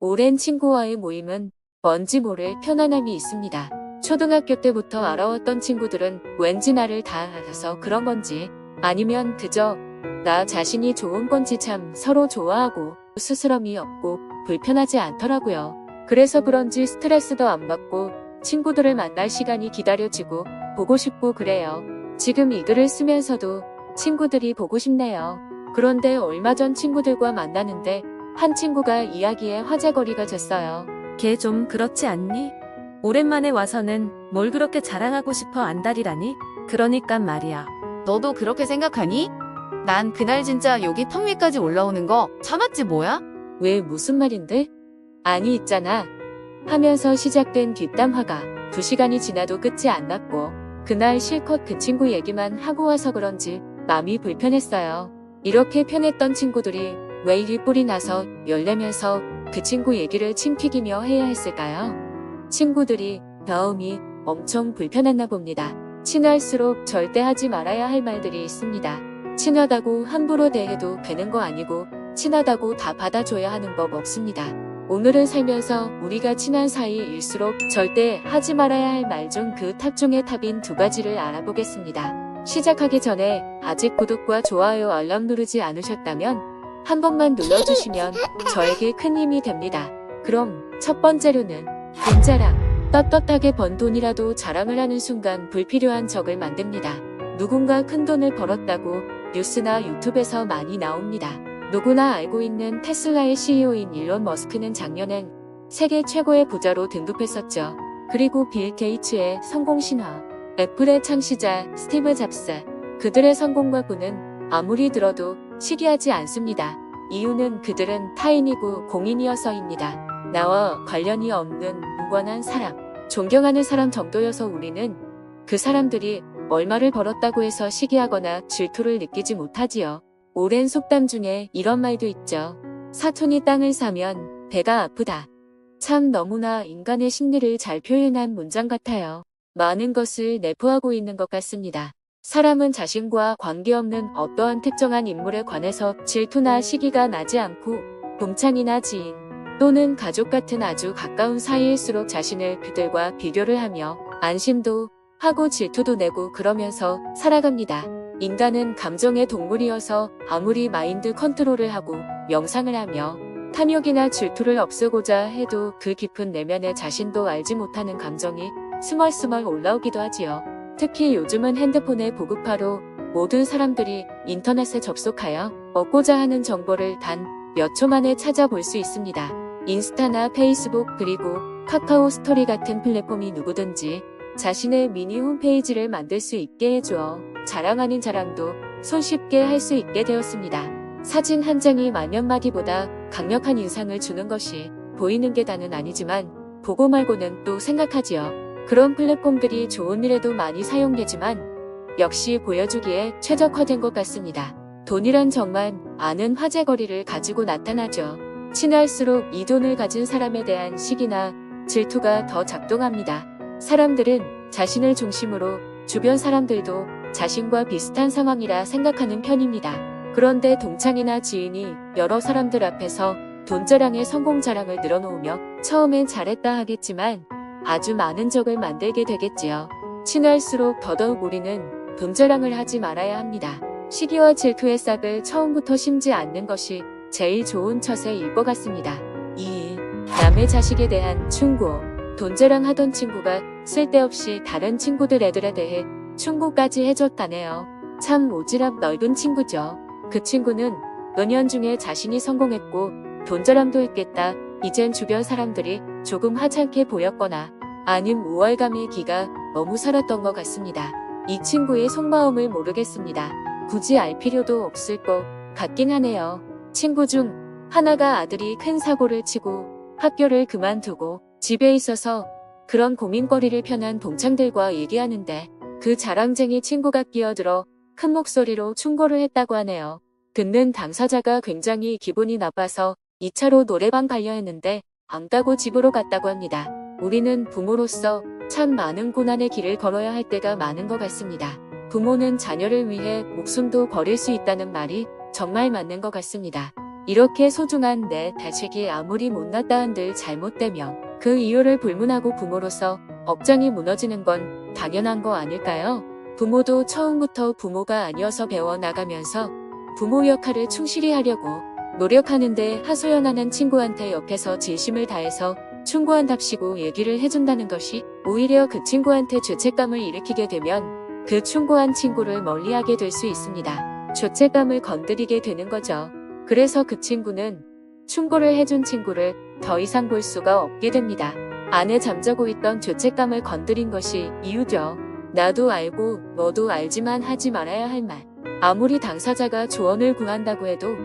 오랜 친구와의 모임은 뭔지 모를 편안함이 있습니다. 초등학교 때부터 알아왔던 친구들은 왠지 나를 다 알아서 그런 건지 아니면 그저 나 자신이 좋은 건지 참 서로 좋아하고 스스럼이 없고 불편하지 않더라고요. 그래서 그런지 스트레스도 안 받고 친구들을 만날 시간이 기다려지고 보고 싶고 그래요. 지금 이 글을 쓰면서도 친구들이 보고 싶네요. 그런데 얼마 전 친구들과 만나는데 한 친구가 이야기에 화제거리가 됐어요. 걔 좀 그렇지 않니? 오랜만에 와서는 뭘 그렇게 자랑하고 싶어 안달이라니? 그러니까 말이야. 너도 그렇게 생각하니? 난 그날 진짜 여기 턱 위까지 올라오는 거 참았지 뭐야? 왜 무슨 말인데? 아니 있잖아. 하면서 시작된 뒷담화가 두 시간이 지나도 끝이 안 났고 그날 실컷 그 친구 얘기만 하고 와서 그런지 마음이 불편했어요. 이렇게 편했던 친구들이 왜 이리 뿔이 나서 열내면서 그 친구 얘기를 침튀기며 해야 했을까요? 친구들이 마음이 엄청 불편했나 봅니다. 친할수록 절대 하지 말아야 할 말들이 있습니다. 친하다고 함부로 대해도 되는 거 아니고 친하다고 다 받아줘야 하는 법 없습니다. 오늘은 살면서 우리가 친한 사이일수록 절대 하지 말아야 할 말 중 그 탑 중의 탑인 두 가지를 알아보겠습니다. 시작하기 전에 아직 구독과 좋아요 알람 누르지 않으셨다면 한 번만 눌러주시면 저에게 큰 힘이 됩니다. 그럼 첫 번째로는 돈 자랑. 떳떳하게 번 돈이라도 자랑을 하는 순간 불필요한 적을 만듭니다. 누군가 큰 돈을 벌었다고 뉴스나 유튜브에서 많이 나옵니다. 누구나 알고 있는 테슬라의 CEO인 일론 머스크는 작년엔 세계 최고의 부자로 등극했었죠. 그리고 빌 게이츠의 성공 신화, 애플의 창시자 스티브 잡스, 그들의 성공과 부는 아무리 들어도 시기하지 않습니다. 이유는 그들은 타인이고 공인이어서입니다. 나와 관련이 없는 무관한 사람, 존경하는 사람 정도여서 우리는 그 사람들이 얼마를 벌었다고 해서 시기하거나 질투를 느끼지 못하지요. 오랜 속담 중에 이런 말도 있죠. 사촌이 땅을 사면 배가 아프다. 참 너무나 인간의 심리를 잘 표현한 문장 같아요. 많은 것을 내포하고 있는 것 같습니다. 사람은 자신과 관계없는 어떠한 특정한 인물에 관해서 질투나 시기가 나지 않고 동창이나 지인 또는 가족 같은 아주 가까운 사이일수록 자신을 그들과 비교를 하며 안심도 하고 질투도 내고 그러면서 살아갑니다. 인간은 감정의 동물이어서 아무리 마인드 컨트롤을 하고 명상을 하며 탐욕이나 질투를 없애고자 해도 그 깊은 내면의 자신도 알지 못하는 감정이 스멀스멀 올라오기도 하지요. 특히 요즘은 핸드폰의 보급화로 모든 사람들이 인터넷에 접속하여 얻고자 하는 정보를 단 몇 초 만에 찾아볼 수 있습니다. 인스타나 페이스북 그리고 카카오 스토리 같은 플랫폼이 누구든지 자신의 미니 홈페이지를 만들 수 있게 해주어 자랑 아닌 자랑도 손쉽게 할 수 있게 되었습니다. 사진 한 장이 만년 마디보다 강력한 인상을 주는 것이 보이는 게 다는 아니지만 보고 말고는 또 생각하지요. 그런 플랫폼들이 좋은 일에도 많이 사용되지만 역시 보여주기에 최적화된 것 같습니다. 돈이란 정말 많은 화제거리를 가지고 나타나죠. 친할수록 이 돈을 가진 사람에 대한 시기나 질투가 더 작동합니다. 사람들은 자신을 중심으로 주변 사람들도 자신과 비슷한 상황이라 생각하는 편입니다. 그런데 동창이나 지인이 여러 사람들 앞에서 돈 자랑의 성공 자랑을 늘어놓으며 처음엔 잘했다 하겠지만 아주 많은 적을 만들게 되겠지요. 친할수록 더더욱 우리는 돈 자랑을 하지 말아야 합니다. 시기와 질투의 싹을 처음부터 심지 않는 것이 제일 좋은 처세일 것 같습니다. 2. 남의 자식에 대한 충고. 돈 자랑 하던 친구가 쓸데없이 다른 친구들 애들에 대해 충고까지 해줬다네요. 참 오지랖 넓은 친구죠. 그 친구는 은연 중에 자신이 성공했고 돈 자랑도 했겠다. 이젠 주변 사람들이 조금 하찮게 보였거나 아님 우월감의 기가 너무 살았던 것 같습니다. 이 친구의 속마음을 모르겠습니다. 굳이 알 필요도 없을 것 같긴 하네요. 친구 중 하나가 아들이 큰 사고를 치고 학교를 그만두고 집에 있어서 그런 고민거리를 편한 동창들과 얘기하는데 그 자랑쟁이 친구가 끼어들어 큰 목소리로 충고를 했다고 하네요. 듣는 당사자가 굉장히 기분이 나빠서 2차로 노래방 가려 했는데 안 가고 집으로 갔다고 합니다. 우리는 부모로서 참 많은 고난의 길을 걸어야 할 때가 많은 것 같습니다. 부모는 자녀를 위해 목숨도 버릴 수 있다는 말이 정말 맞는 것 같습니다. 이렇게 소중한 내 자식이 아무리 못났다 한들 잘못되면 그 이유를 불문하고 부모로서 업장이 무너지는 건 당연한 거 아닐까요? 부모도 처음부터 부모가 아니어서 배워나가면서 부모 역할을 충실히 하려고 노력하는데 하소연하는 친구한테 옆에서 진심을 다해서 충고한답시고 얘기를 해준다는 것이 오히려 그 친구한테 죄책감을 일으키게 되면 그 충고한 친구를 멀리하게 될 수 있습니다. 죄책감을 건드리게 되는 거죠. 그래서 그 친구는 충고를 해준 친구를 더 이상 볼 수가 없게 됩니다. 안에 잠자고 있던 죄책감을 건드린 것이 이유죠. 나도 알고 너도 알지만 하지 말아야 할 말. 아무리 당사자가 조언을 구한다고 해도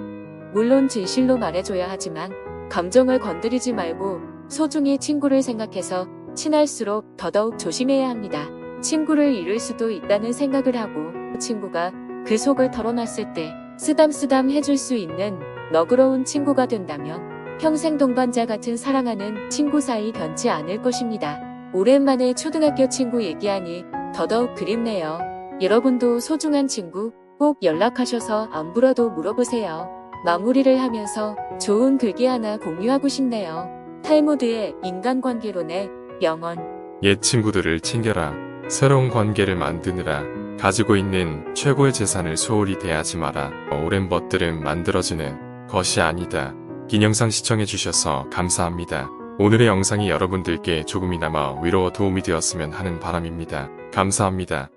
물론 진실로 말해줘야 하지만 감정을 건드리지 말고 소중히 친구를 생각해서 친할수록 더더욱 조심해야 합니다. 친구를 잃을 수도 있다는 생각을 하고 친구가 그 속을 털어놨을 때 쓰담쓰담 해줄 수 있는 너그러운 친구가 된다면 평생 동반자 같은 사랑하는 친구 사이 변치 않을 것입니다. 오랜만에 초등학교 친구 얘기하니 더더욱 그립네요. 여러분도 소중한 친구 꼭 연락하셔서 안부라도 물어보세요. 마무리를 하면서 좋은 글귀 하나 공유하고 싶네요. 탈무드의 인간관계론의 명언. 옛 친구들을 챙겨라. 새로운 관계를 만드느라 가지고 있는 최고의 재산을 소홀히 대하지 마라. 오랜 벗들은 만들어지는 것이 아니다. 긴 영상 시청해주셔서 감사합니다. 오늘의 영상이 여러분들께 조금이나마 위로와 도움이 되었으면 하는 바람입니다. 감사합니다.